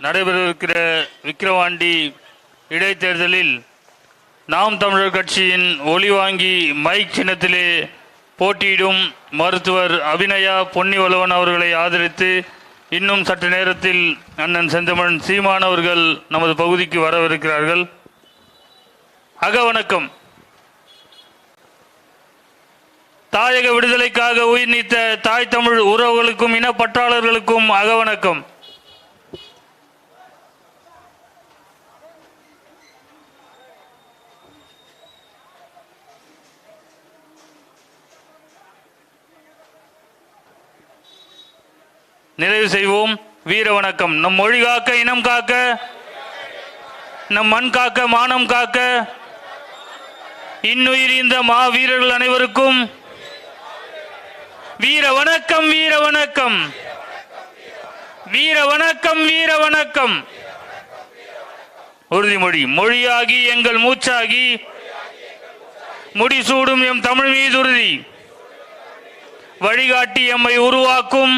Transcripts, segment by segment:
நடைபெறவிருக்கிற விக்கிரவாண்டி இடைத்தேர்தலில் நாம் தமிழர் கட்சியின் ஒளி வாங்கி மைக் சின்னத்திலே போட்டியிடும் மருத்துவர் அபிநயா பொன்னிவளவன் அவர்களை ஆதரித்து இன்னும் சற்று நேரத்தில் அண்ணன் செந்தமன் சீமான் அவர்கள் நமது பகுதிக்கு வரவிருக்கிறார்கள். அகவணக்கம் தாயக விடுதலைக்காக உயிர் நீத்த தாய் தமிழ் உறவுகளுக்கும் இனப்பற்றாளர்களுக்கும் அகவணக்கம் நிறைவு செய்வோம். வீர வணக்கம். நம் மொழி காக்க இனம் காக்க நம் மண் காக்க மானம் காக்க இன்னுயிர் இந்த மாவீரர்கள் அனைவருக்கும் வீர வணக்கம் வீர வணக்கம். வீர வணக்கம் வீர வணக்கம். உறுதிமொழி மொழியாகி எங்கள் மூச்சாகி முடிசூடும் எம் தமிழ் மீது உறுதி. வழிகாட்டி எம்மை உருவாக்கும்.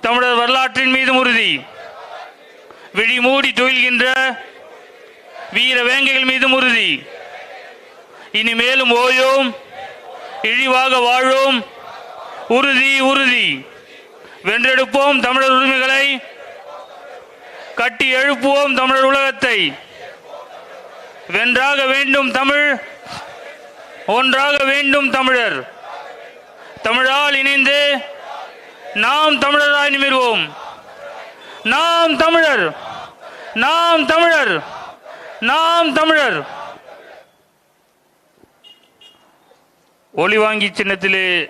தமிழர் வரலாற்றின் மீது உறுதி. விழிமூடி துயில்கின்ற வீர வேங்கைகள் மீதும் உறுதி. இனிமேலும் ஓயோம் இழிவாக வாழும் உறுதி உறுதி. வென்றெடுப்போம் தமிழர் உரிமைகளை கட்டி எழுப்புவோம் தமிழர் உலகத்தை. வென்றாக வேண்டும் தமிழ் ஒன்றாக வேண்டும் தமிழர். தமிழால் இணைந்து நாம் தமிழராய் நிமிர்வோம். நாம் தமிழர். நாம் தமிழர். நாம் தமிழர். ஒளிவாங்கி சின்னத்திலே